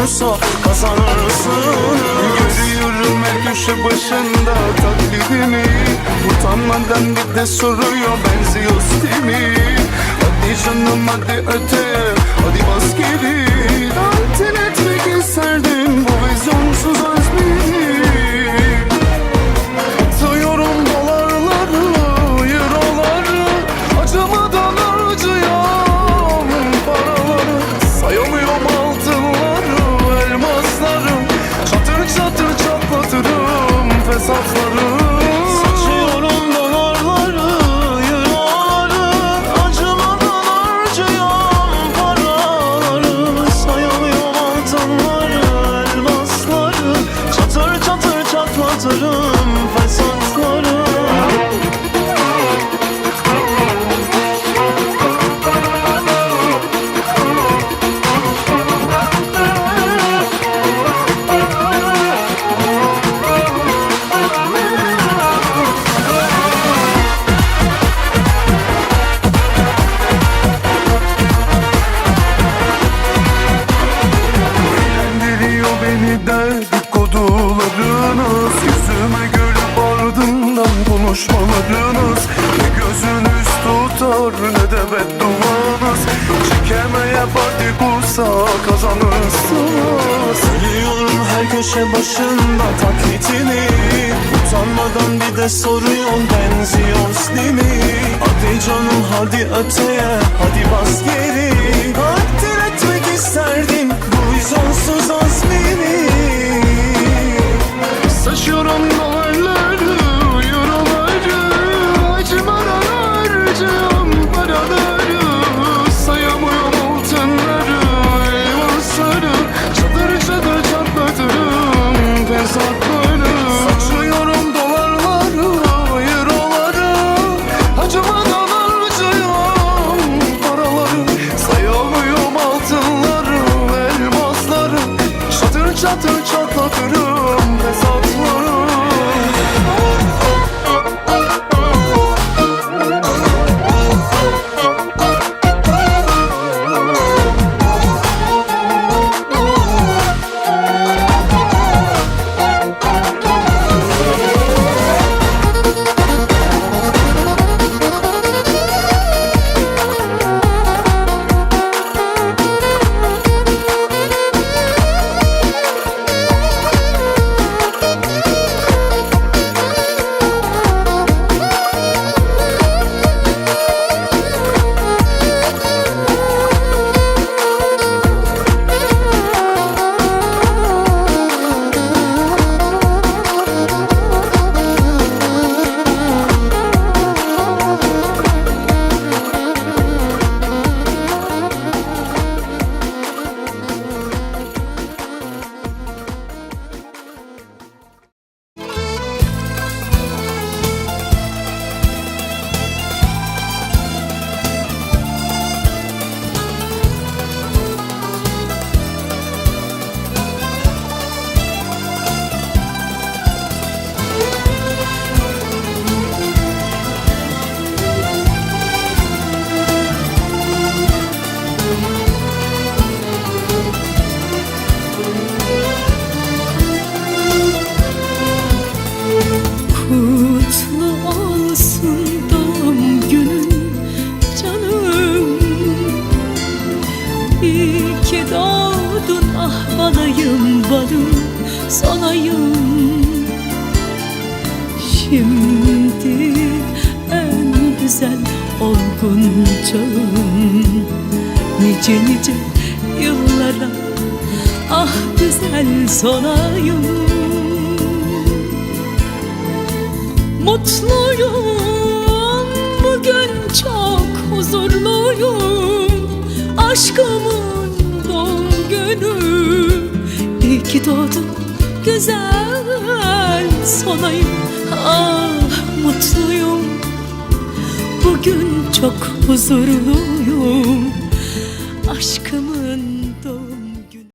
kursa kazanırsın. Görüyorum her köşe başında taklidini Utanmadan bir de soruyor benziyoruz değil mi? Hadi canım hadi öte hadi bas geri Beni dedikodularınız Yüzüme gülüp ardından konuşmalarınız. Ne gözünüz tutar ne de bedduanız. Çekemeye parti kursa kazanırsınız. Biliyorum her köşe başında taklitini. Utanmadan bir de soruyorsun benziyoruz değil mi? Hadi canım hadi öteye hadi bas geri so good. Şimdi en güzel olgun çağım Nice nice yıllara ah güzel sonayım. Mutluyum bugün çok huzurluyum. Aşkımın doğum günü İyi ki doğdun güzel sonayım Ah mutluyum. Bugün çok huzurluyum. Aşkım